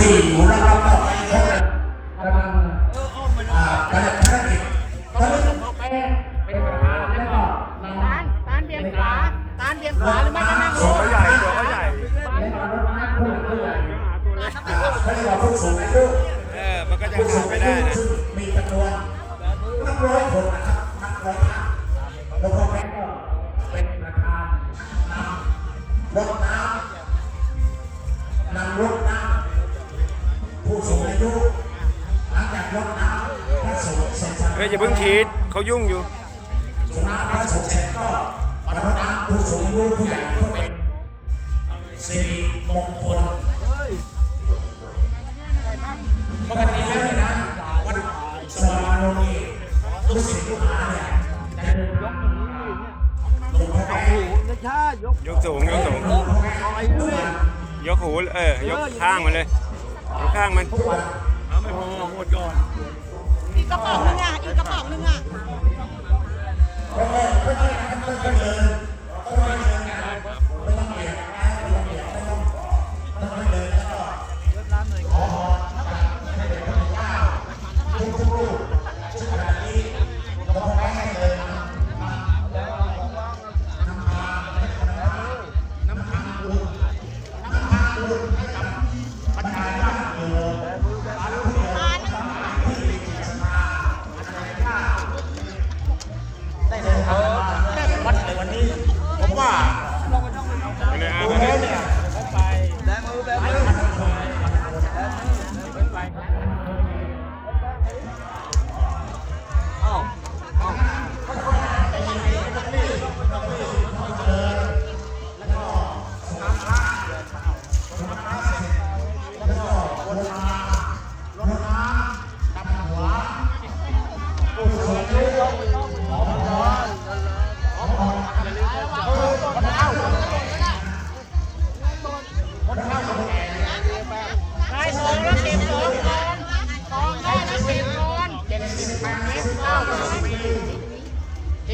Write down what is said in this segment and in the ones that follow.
ที่อยู่แล้วก็ก็พบกันกำลังอ่าปฏิบัติภารกิจตอนนี้เป็นประธานแล้วก็นำ ตานตานเบี่ยงขวาตานเบี่ยงขวาหรือไม่ก็นั่งลตัวงเขาใหญ่ตัวเขาใหญ่และนำรถม้าผู้หลักผู้ใหญ่เขาเรียกว่าผู้สูงอายุเออมันก็จะผู้สูหางไม่อาได้ยุนะ ซึ่งมีจำนวนนับร้อยคนนะครับนับร้อยท่านแล้วก็แม่ เฮ้ยอย่าเพิ่งฉีดเขายุ่งอยู่สงฆ์น้ำพระสงฆ์เสร็จก็รดน้ำผู้สูงอายุผู้ใหญ่ก็เป็นสิริมงคลปกติแล้วเนี่ยนะวัดสว่างอารมณ์นี่ลูกศิษย์ลูกหาเนี่ยจะเดินยกลงพ่อแม่ยกสูงยกสูงยกหูเออยกข้างมันเลยยกข้างมันทุกวันอีกกระป๋องนึงอะ อีกกระป๋องนึงอะ อีกกระป๋องนึงอะ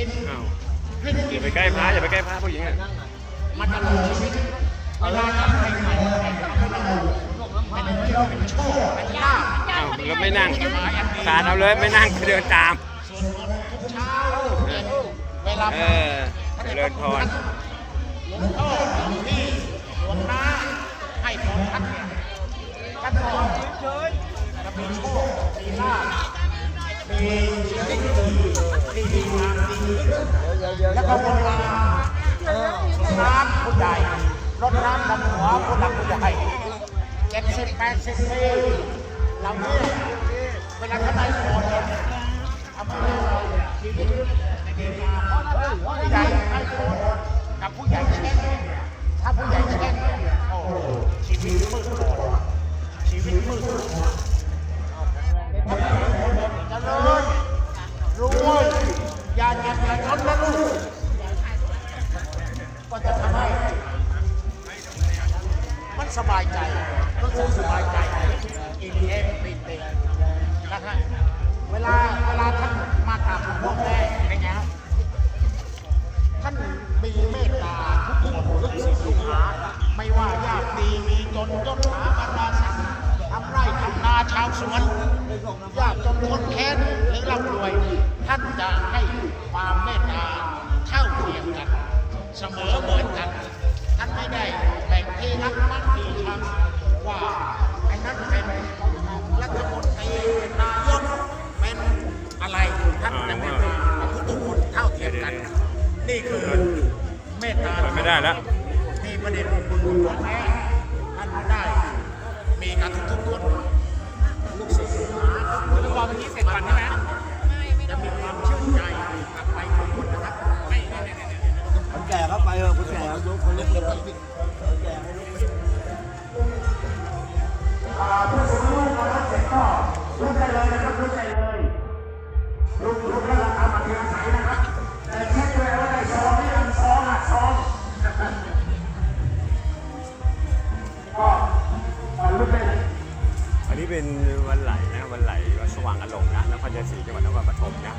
นอ้าวอย่าไปใกล้พระอย่าไปใกล้พระผู้หญิงอะมาตลอดชีวิตเวลาทำให้ใครเป็นเป็นโชคเป็นลาภอ้าวแล้วไม่นั่งสาดเอาเลยไม่นั่งเดินตามส่วนทุกเช้าเย็นเวลาเออเจริญพรหลวงพ่อที่หลวงน้าให้พรท่านเนี่ยท่านเฉยๆมีโชคมีลาภมีชีวิต ดีงามดีแล้วก็เวลาน้ำผู้ใหญ่รดน้ำดำหัวผู้หลักผู้ใหญ่เจ็ดสิบแปดสิบปีเราเนี่ยเวลาท่านได้พรเลยทำให้เราชีวิตดีงาผู้ใหญ่ให้พรกับผู้ใหญ่เช่นถ้าผู้ใหญ่เช่นโอ้ชีวิตมืดมนชี สบายใจรู้สึกสบายใจอิ่มเอมปิตินะฮะเวลาเวลาท่านมากราบหลวงพ่อแม่เป็นไงฮะท่านมีเมตตาทุกคนทุกสิ่งทุกหาไม่ว่ายากดีมีจนยศถาบรรดาศักดิ์ทำไร่ทำนาชาวสวนยากจนคนแค้นหรือร่ำรวย ท่านจะให้ความเมตตาเท่าเทียมกัน เสมอเหมือนกัน ท่านไม่ได้ แบ่งที่รักมักที่ชังว่าไอ้นั้นเป็นรัฐมนตรีนายกเป็นอะไรท่านจะไม่เป็นทุกคนเท่าเทียมกัน นี่คือเมตตาไม่ได้แล้วที่ประเด็นคุณหลวงแม่ ยกคนเล็กคนเล็กผู้สูงอายุนะครับเสร็จก็ลุกได้เลยนะครับลุกได้เลยลุกลุกแล้วราคามาเทียมใสนะครับแต่เช็คด้วยว่าได้ซองไม่ยังซองอะซองก็เอ่อลุกได้เลยอันนี้เป็นวันไหลนะวันไหลวัดสว่างอารมณ์นะนครชัยศรีจังหวัดนครปฐมนะ